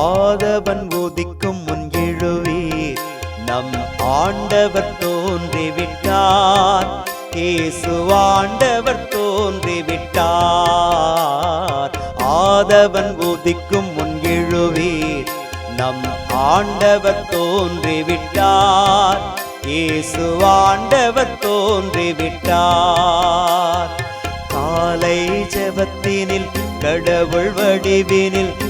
ஆதவன் உதிக்கும் முன் எழுவீர். நம் ஆண்டவர் தோன்றிவிட்டார். இயேசு ஆண்டவர் தோன்றிவிட்டார். ஆதவன் உதிக்கும் முன் எழுவீர். நம் ஆண்டவர் தோன்றிவிட்டார். இயேசு ஆண்டவர் தோன்றிவிட்டார். காலை ஜபத்தினில் கடவுள் வடிவினில்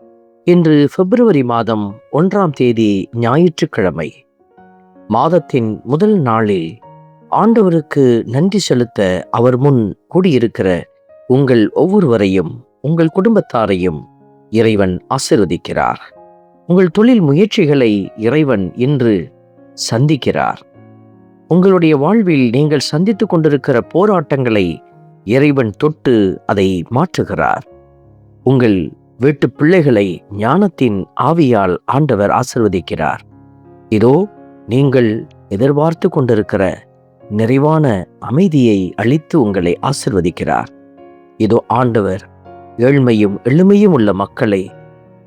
இன்று பிப்ரவரி மாதம் ஒன்றாம் தேதி ஞாயிற்றுக்கிழமை. மாதத்தின் முதல் நாளில் ஆண்டவருக்கு நன்றி செலுத்த அவர் முன் கூடியிருக்கிற உங்கள் ஒவ்வொருவரையும் உங்கள் குடும்பத்தாரையும் இறைவன் ஆசிர்வதிக்கிறார். உங்கள் தொழில் முயற்சிகளை இறைவன் இன்று சந்திக்கிறார். உங்களுடைய வாழ்வில் நீங்கள் சந்தித்துக் கொண்டிருக்கிற போராட்டங்களை இறைவன் தொட்டு அதை மாற்றுகிறார். உங்கள் வீட்டு பிள்ளைகளை ஞானத்தின் ஆவியால் ஆண்டவர் ஆசிர்வதிக்கிறார். இதோ நீங்கள் எதிர்பார்த்து கொண்டிருக்கிற நிறைவான அமைதியை அளித்து உங்களை ஆசிர்வதிக்கிறார். இதோ ஆண்டவர் ஏழ்மையும் எளிமையும் உள்ள மக்களை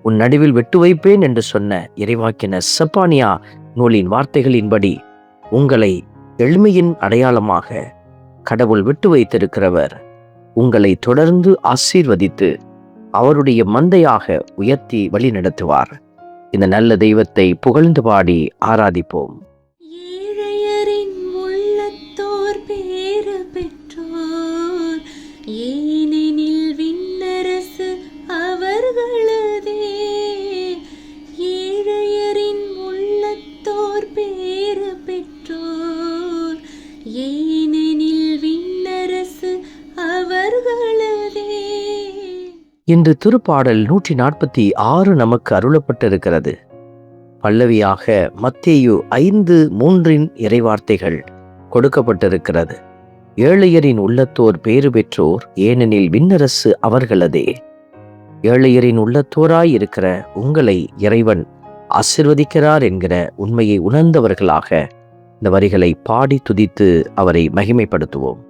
உன் நடுவில் வெட்டு வைப்பேன் என்று சொன்ன இறைவாக்கின செப்பானியா நூலின் வார்த்தைகளின்படி உங்களை எளிமையின் அடையாளமாக கடவுள் விட்டு வைத்திருக்கிறவர். உங்களை தொடர்ந்து ஆசீர்வதித்து அவருடைய மந்தையாக உயர்த்தி வழிநடத்துவார். இந்த நல்ல தெய்வத்தை புகழ்ந்து பாடி ஆராதிப்போம். இன்று திருப்பாடல் நூற்றி நாற்பத்தி ஆறு நமக்கு அருளப்பட்டிருக்கிறது. பல்லவியாக மத்தேயு ஐந்து மூன்றின் இறைவார்த்தைகள் கொடுக்கப்பட்டிருக்கிறது. ஏழையரின் உள்ளத்தோர் பேறு பெற்றோர் ஏனெனில் விண்ணரசு அவர்களதே. ஏழையரின் உள்ளத்தோராய் இருக்கிற உங்களை இறைவன் ஆசிர்வதிக்கிறார் என்கிற உண்மையை உணர்ந்தவர்களாக இந்த வரிகளை பாடி துதித்து அவரை மகிமைப்படுத்துவோம்.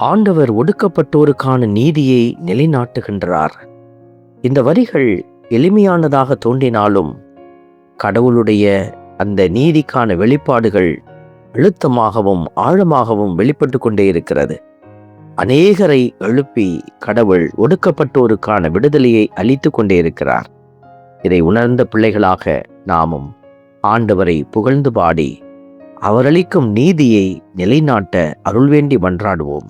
ஆண்டவர் ஒடுக்கப்பட்டோருக்கான நீதியை நிலைநாட்டுகின்றார். இந்த வரிகள் எளிமையானதாக தோன்றினாலும் கடவுளுடைய அந்த நீதிக்கான வெளிப்பாடுகள் அழுத்தமாகவும் ஆழமாகவும் வெளிப்பட்டு கொண்டே இருக்கிறது. அநேகரை எழுப்பி கடவுள் ஒடுக்கப்பட்டோருக்கான விடுதலையை அளித்து கொண்டே இருக்கிறார். இதை உணர்ந்த பிள்ளைகளாக நாமும் ஆண்டவரை புகழ்ந்து பாடி அவரளிக்கும் நீதியை நிலைநாட்ட அருள்வேண்டி மன்றாடுவோம்.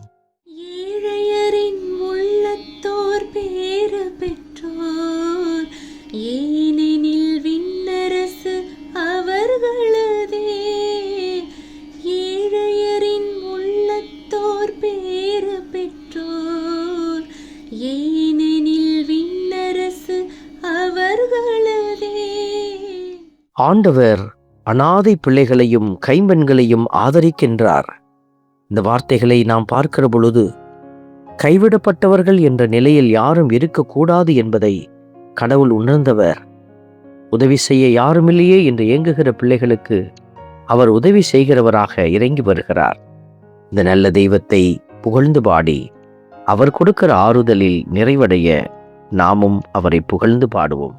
ஆண்டவர் அனாதை பிள்ளைகளையும் கைம்பெண்களையும் ஆதரிக்கின்றார். இந்த வார்த்தைகளை நாம் பார்க்கிற பொழுது கைவிடப்பட்டவர்கள் என்ற நிலையில் யாரும் இருக்கக்கூடாது என்பதை கடவுள் உணர்ந்தவர். உதவி செய்ய யாருமில்லையே என்று ஏங்குகிற பிள்ளைகளுக்கு அவர் உதவி செய்கிறவராக இறங்கி வருகிறார். இந்த நல்ல தெய்வத்தை புகழ்ந்து பாடி அவர் கொடுக்கிற ஆறுதலில் நிறைவடைய நாமும் அவரை புகழ்ந்து பாடுவோம்.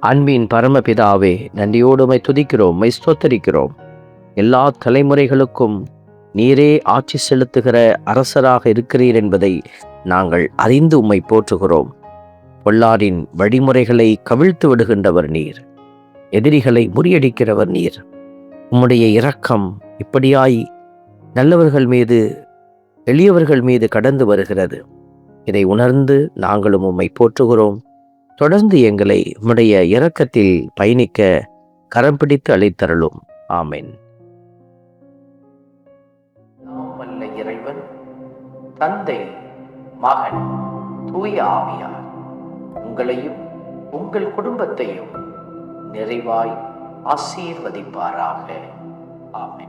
அன்பின் பரமபிதாவே நன்றியோடுமை துதிக்கிறோம் மை ஸ்தோத்தரிக்கிறோம். எல்லா தலைமுறைகளுக்கும் நீரே ஆட்சி செலுத்துகிற அரசராக இருக்கிறீர் என்பதை நாங்கள் அறிந்து உம்மை போற்றுகிறோம். பொள்ளாரின் வழிமுறைகளை கவிழ்த்து விடுகின்றவர் நீர். எதிரிகளை முறியடிக்கிறவர் நீர். உம்முடைய இரக்கம் இப்படியாய் நல்லவர்கள் மீது எளியவர்கள் மீது கடந்து வருகிறது. இதை உணர்ந்து நாங்களும் உம்மை போற்றுகிறோம். தொடர்ந்து எங்களை உம்முடைய இரக்கத்தில் பயணிக்க கரம் பிடித்து அழைத்தருளும். ஆமேன். இறைவன் தந்தை மகன் தூய ஆவியார் உங்களையும் உங்கள் குடும்பத்தையும் நிறைவாய் ஆசீர்வதிப்பாராக. ஆமென்.